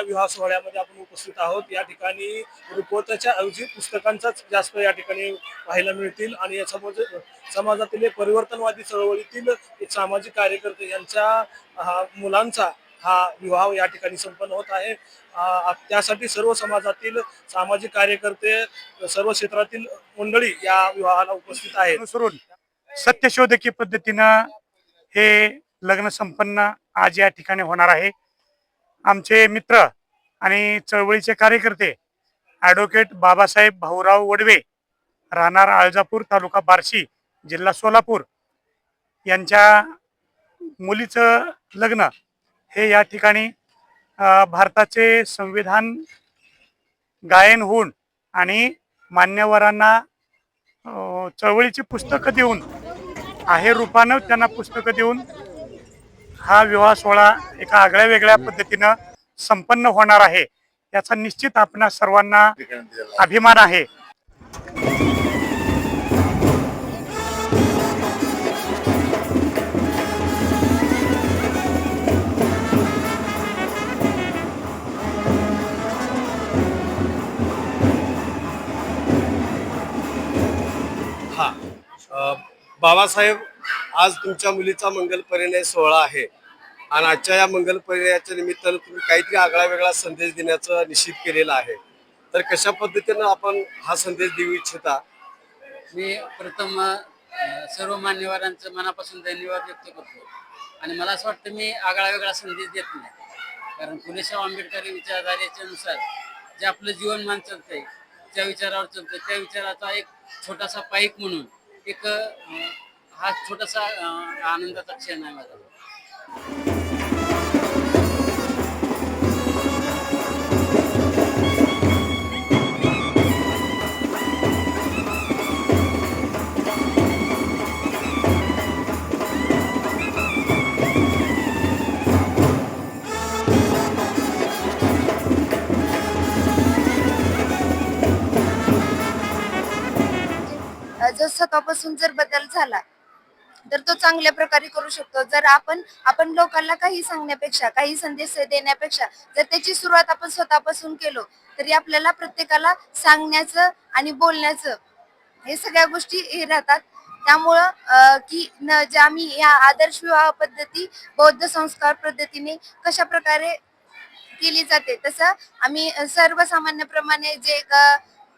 या विवाह सोहळ्यामध्ये आपण उपस्थित आहोत. या ठिकाणी रुपवताच्या ऐवजी पुस्तकांचाच जास्त या ठिकाणी पाहायला मिळतील आणि या समाज समाजातील एक परिवर्तनवादी चळवळीतील सामाजिक कार्यकर्ते यांच्या मुलांचा हा विवाह या ठिकाणी संपन्न होत आहे. त्यासाठी सर्व समाजातील सामाजिक कार्यकर्ते सर्व क्षेत्रातील मंडळी या विवाहाला उपस्थित आहेत. सत्यशोधकी पद्धतीनं हे लग्न संपन्न आज या ठिकाणी होणार आहे. आमचे मित्र आणि चळवळीचे कार्यकर्ते ॲडव्होकेट बाबासाहेब भाऊराव वडवे राहणार आळजापूर तालुका बार्शी जिल्हा सोलापूर यांच्या मुलीचं लग्न हे या ठिकाणी भारताचे संविधान गायन होऊन आणि मान्यवरांना चळवळीची पुस्तकं देऊन आहे रूपानं त्यांना पुस्तकं देऊन हा विवाह सोहळा एका आगळ्या वेगळ्या पद्धतीनं संपन्न होणार आहे. याचा निश्चित आपणा सर्वांना अभिमान आहे. हा. बाबासाहेब आज तुमच्या मुलीचा मंगल परिणय सोहळा आहे. आणि आजच्या या मंगल परिणयाच्या निमित्तानं तुम्ही काहीतरी आगळा वेगळा संदेश देण्याचं निश्चित केलेला आहे. तर कशा पद्धतीनं आपण हा संदेश देऊ इच्छिता? मी प्रथम सर्व मान्यवरांचं मनापासून धन्यवाद व्यक्त करतो. आणि मला असं वाटतं मी आगळा वेगळा संदेश देत नाही. कारण फुलेशाह आंबेडकर विचारधारेच्या नुसार जे आपलं जीवनमान चालतंय त्या विचारावर चालतंय. त्या विचाराचा एक छोटासा पाईक म्हणून एक हा छोटासा आनंदाचा क्षण आहे माझा. जर स्वतःपासून जर बदल झाला तर तो चांगल्या प्रकारे करू शकतो. जर आपण आपण लोकांना काही सांगण्यापेक्षा काही संदेश देण्यापेक्षा जर त्याची सुरुवात आपण स्वतःपासून केलो तरी आपल्याला प्रत्येकाला सांगण्याचं आणि बोलण्याचं हे सगळ्या गोष्टी हे राहतात. त्यामुळं की न जे आम्ही या आदर्श विवाह पद्धती बौद्ध संस्कार पद्धतीने कशा प्रकारे केली जाते तसं आम्ही सर्वसामान्यप्रमाणे जे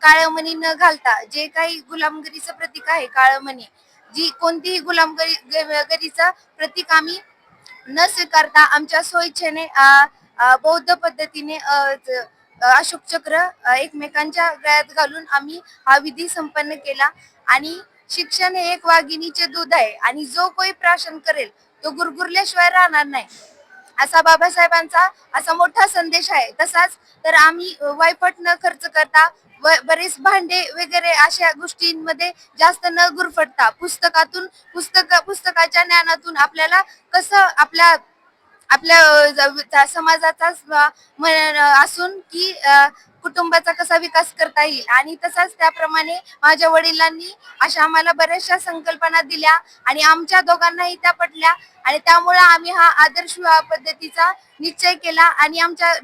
काळमणी न घालता जे काही गुलामगिरीचं प्रतीक आहे काळमणी जी कोणतीही गुलामगिरी ग- प्रतीक आम्ही न स्वीकारता आमच्या सोयीच्छेने बौद्ध पद्धतीने अशोक चक्र एकमेकांच्या गळ्यात घालून आम्ही हा विधी संपन्न केला. आणि शिक्षण हे एक वाघिणीचे दूध आहे. आणि जो कोणी प्राशन करेल तो गुरगुरल्याशिवाय राहणार नाही. असा बाबासाहेबांचा असा मोठा संदेश आहे. तसाच तर आम्ही वायफट न खर्च करता व बरेच भांडे वगैरे अशा गोष्टींमध्ये जास्त न गुरफटता पुस्तकातून पुस्तक पुस्तकाच्या ज्ञानातून आपल्याला कसं आपल्या आपल्या समाजाचाच समाजाचा असून की कुटुंबाचा कसा विकास करता येईल. आणि तसाच त्याप्रमाणे माझ्या वडिलांनी अशा आम्हाला बऱ्याचशा संकल्पना दिल्या आणि आमच्या दोघांनाही त्या पटल्या. आणि त्यामुळे आम्ही हा आदर्श विवाह पद्धतीचा निश्चय केला आणि आमच्या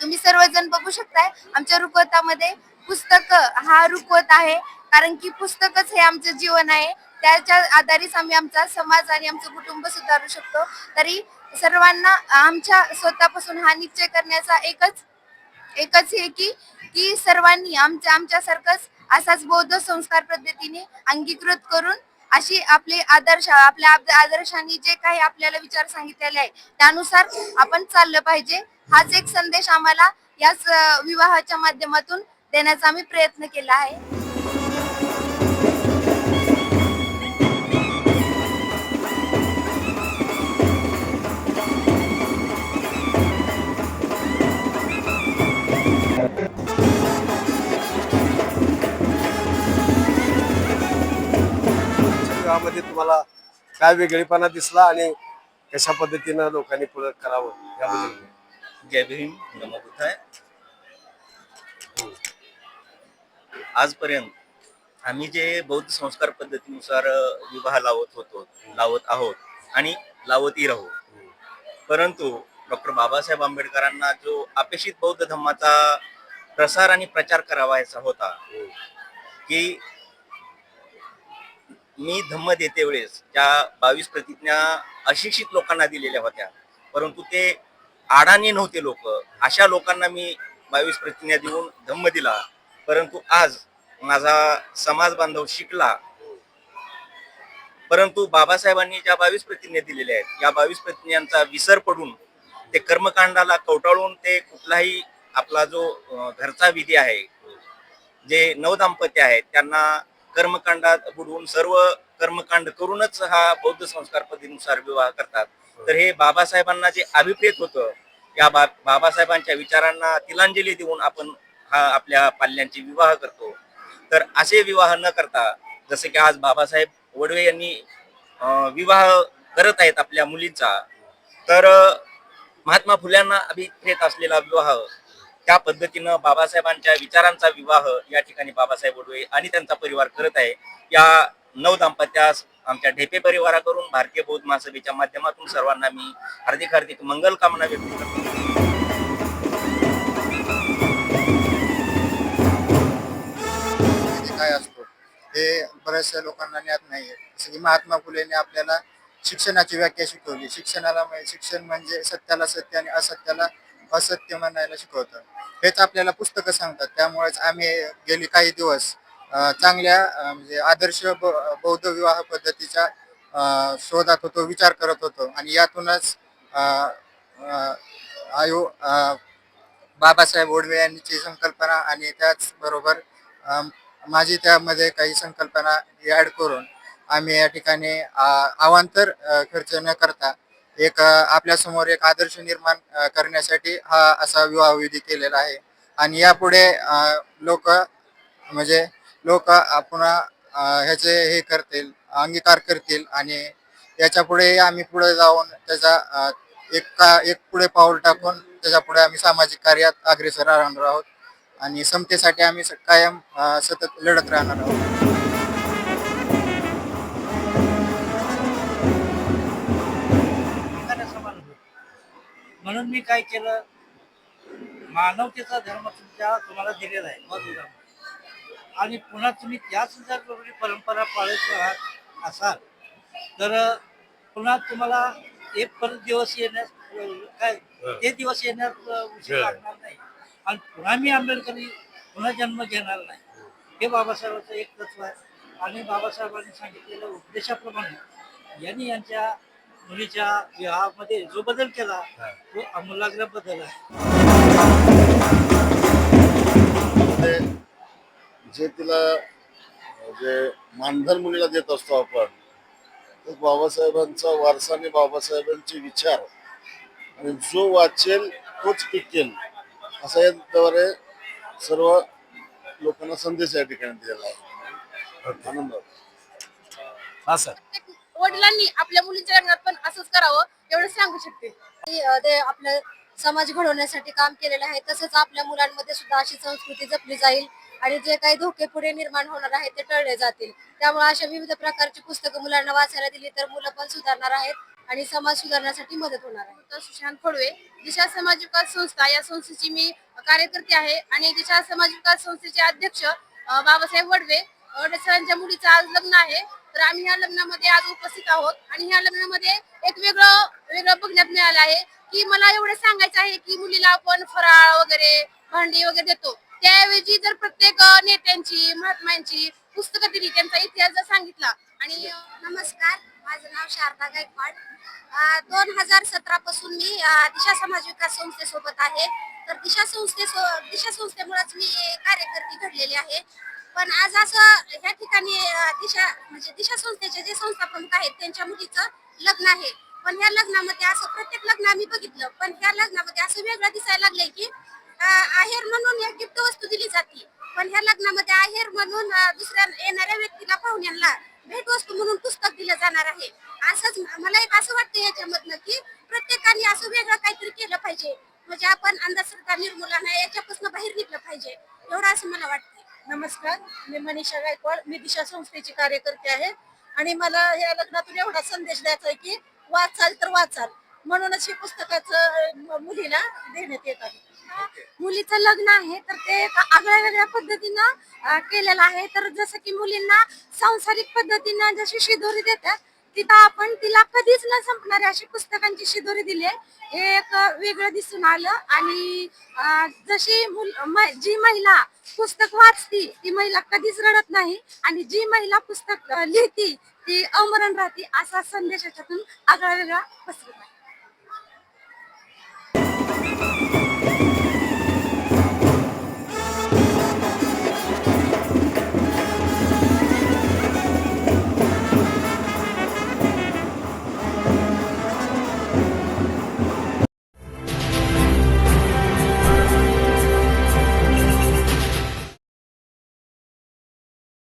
तुम्ही सर्वजण बघू शकताय आमच्या रुखवतामध्ये पुस्तक हा रुखवत आहे. कारण की पुस्तकच हे आमचं जीवन आहे. त्याच्या आधारेच आम्ही आमचा समाज आणि आमचं कुटुंब सुधारू शकतो. तरी सर्वांना आमच्या स्वतःपासून हा निश्चय करण्याचा एकच एकच हे की की सर्वांनी आमच्या आमच्यासारखंच असाच बौद्ध संस्कार पद्धतीने अंगीकृत करून अशी आपले आदर्श आपल्या आदर्शांनी जे काही आपल्याला विचार सांगितलेले आहे त्यानुसार आपण चाललं पाहिजे. हाच एक संदेश आम्हाला याच विवाहाच्या माध्यमातून देण्याचा आम्ही प्रयत्न केला आहे. काय वेगळेपणा दिसला आणि कशा पद्धतीनं लोकांनी पुढे करावं याबद्दल? जय भीम आहे आजपर्यंत आम्ही जे बौद्ध संस्कार पद्धतीनुसार विवाह लावत होतो लावत आहोत आणि लावतही राहू. परंतु डॉक्टर बाबासाहेब आंबेडकरांना जो अपेक्षित बौद्ध धम्माचा प्रसार आणि प्रचार करावायचा होता की मी धम्म देते वेळेस त्या बावीस प्रतिज्ञा अशिक्षित लोकांना दिलेल्या होत्या. परंतु ते आडाने नव्हते लोक. अशा लोकांना मी बावीस प्रतिज्ञा देऊन धम्म दिला. परंतु आज माझा समाज बांधव शिकला. परंतु बाबासाहेबांनी ज्या बावीस प्रतिज्ञा दिलेल्या आहेत या बावीस प्रतिज्ञांचा विसर पडून ते कर्मकांडाला कवटाळून ते कुठलाही आपला जो घरचा विधी आहे जे नवदाम्पत्य आहेत त्यांना कर्मकांडात बुडवून सर्व कर्मकांड करूनच हा बौद्ध संस्कार पद्धतीनुसार विवाह करतात. तर हे बाबासाहेबांना जे अभिप्रेत होतं या बा बाबासाहेबांच्या विचारांना तिलांजली देऊन आपण हा आपल्या पाल्यांचे विवाह करतो. तर असे विवाह न करता जसे की आज बाबासाहेब वडवे यांनी विवाह करत आहेत आपल्या मुलींचा तर महात्मा फुल्यांना अभिप्रेत असलेला विवाह त्या पद्धतीनं बाबासाहेबांच्या विचारांचा विवाह या ठिकाणी बाबासाहेब उडवे आणि त्यांचा परिवार करत आहे. या नऊ दाम्पत्यास आमच्या ढेपे परिवाराकडून भारतीय बौद्ध महासभेच्या माध्यमातून सर्वांना मी हार्दिक हार्दिक मंगल कामना व्यक्त करतो. म्हणजे काय असतो? हे बऱ्याचशा लोकांना ज्ञात नाही जसं की महात्मा फुलेने आपल्याला शिक्षणाची व्याख्या शिकवली. शिक्षणाला म्हणजे शिक्षण म्हणजे सत्याला सत्य आणि असत्याला असत्य म्हणायला शिकवतं. हेच आपल्याला पुस्तकं सांगतात. त्यामुळेच आम्ही गेली काही दिवस चांगल्या म्हणजे आदर्श ब- बौद्ध विवाह पद्धतीच्या शोधात होतो विचार करत होतो. आणि यातूनच अं, आयो बाबासाहेब ओडवे यांची संकल्पना आणि त्याचबरोबर माझी त्यामध्ये काही संकल्पना ॲड करून आम्ही या ठिकाणी आवांतर अवांतर खर्च न करता एक आपल्यासमोर एक आदर्श निर्माण करण्यासाठी हा असा विवाह विधी केलेला आहे. आणि यापुढे लोक म्हणजे लोक पुन्हा ह्याचे हे करतील अंगीकार करतील आणि याच्यापुढे आम्ही पुढे जाऊन त्याचा एक का एक पुढे पाऊल टाकून त्याच्या पुढे आम्ही सामाजिक कार्यात अग्रेसर राहणार आहोत. आणि समतेसाठी आम्ही स- कायम सतत लढत राहणार आहोत. म्हणून मी काय केलं? मानवतेचा धर्म तुमच्या तुम्हाला दिलेला आहे. आणि पुन्हा तुम्ही त्याच जर परंपरा पाळत राहत असाल तर पुन्हा तुम्हाला एक परत दिवस येण्यास काय ते दिवस येण्यास उशीर लागणार नाही. आणि पुन्हा मी आंबेडकरी पुन्हा जन्म घेणार नाही. हे बाबासाहेबांचं एक तत्व आहे. आणि बाबासाहेबांनी सांगितलेल्या उपदेशाप्रमाणे यांनी यांच्या मुलीच्या विवाहामध्ये जो बदल केला तो आमूलाग्र बदल आहे. ते जे तिला जे मानधन मुलीला देत असतो आपण तर बाबासाहेबांचा वारसा आणि बाबासाहेबांचे विचार आणि जो वाचेल तोच टिकेल असा याद्वारे सर्व लोकांना संदेश या ठिकाणी दिलेला आहे. आनंद. हा सर. वडिलांनी आपल्या मुलीच्या लग्नात पण असंच करावं एवढं सांगू शकते. ते आपलं समाज घडवण्यासाठी काम केलेलं आहे तसंच आपल्या मुलांमध्ये सुद्धा अशी संस्कृती जपली जाईल आणि जे काही धोके पुढे निर्माण होणार आहेत ते टळले जातील. त्यामुळे अशा विविध प्रकारची पुस्तकं मुलांना वाचायला दिली तर मुलं पण सुधारणार आहेत आणि समाज सुधारण्यासाठी मदत होणार आहे. तर सुशांत खोडवे दिशा समाज विकास संस्था या संस्थेची मी कार्यकर्ते आहे आणि दिशा समाज विकास संस्थेचे अध्यक्ष बाबासाहेब वडवे वडवे सरांच्या मुलीचं आज लग्न आहे. तर आम्ही ह्या लग्नामध्ये आज उपस्थित आहोत आणि ह्या लग्नामध्ये एक वेगळं वेगळं बघण्यात मिळालं आहे की मला एवढं सांगायचं आहे की मुलीला आपण फराळ वगैरे भांडी वगैरे देतो. त्याऐवजी जर प्रत्येक नेत्यांची महात्म्यांची पुस्तकं दिली त्यांचा इतिहास जर सांगितला आणि नमस्कार माझं नाव शारदा गायकवाड. दोन हजार सतरा पासून मी दिशा समाज विकास संस्थेसोबत आहे. तर दिशा संस्थे दिशा संस्थेमुळेच मी कार्यकर्ती घडलेली आहे. पण आज असं ह्या ठिकाणी दिशा म्हणजे दिशा संस्थेचे जे संस्था प्रमुख आहेत त्यांच्या मुलीचं लग्न आहे. पण ह्या लग्नामध्ये असं प्रत्येक लग्न आम्ही बघितलं पण त्या लग्नामध्ये असं वेगळं दिसायला लागले की आहेर म्हणून एक गिफ्ट वस्तू दिली जाते. पण ह्या लग्नामध्ये आहेर म्हणून दुसऱ्या येणाऱ्या व्यक्तीला पाहुण्यांना भेटवस्तू म्हणून पुस्तक दिलं जाणार आहे. असंच मला एक असं वाटतं याच्यामधनं की प्रत्येकाने असं वेगळं काहीतरी केलं पाहिजे. म्हणजे आपण अंधश्रद्धा निर्मूलन याच्यापासून बाहेर निघलं पाहिजे. एवढं असं मला वाटतं. नमस्कार मी मनीषा गायकवाड मी दिशा संस्थेची कार्यकर्ते आहे. आणि मला या लग्नातून एवढा संदेश द्यायचा आहे की वाचाल तर वाचाल. म्हणूनच हे पुस्तकाचं मुलीला देण्यात येत आहे. मुलीचं लग्न आहे तर ते आगळ्या वेगळ्या पद्धतीनं केलेलं आहे. तर जसं की मुलींना सांसारिक पद्धतीनं जशी शिदोरी देतात तिथं आपण तिला कधीच न संपणारी अशी पुस्तकांची शिदोरी दिली आहे. हे एक वेगळं दिसून आलं आणि जशी मुल जी महिला पुस्तक वाचती ती महिला कधीच रडत नाही आणि जी महिला पुस्तक लिहिती ती अमरण राहते असा संदेश याच्यातून आगळा वेगळा पसरत आहे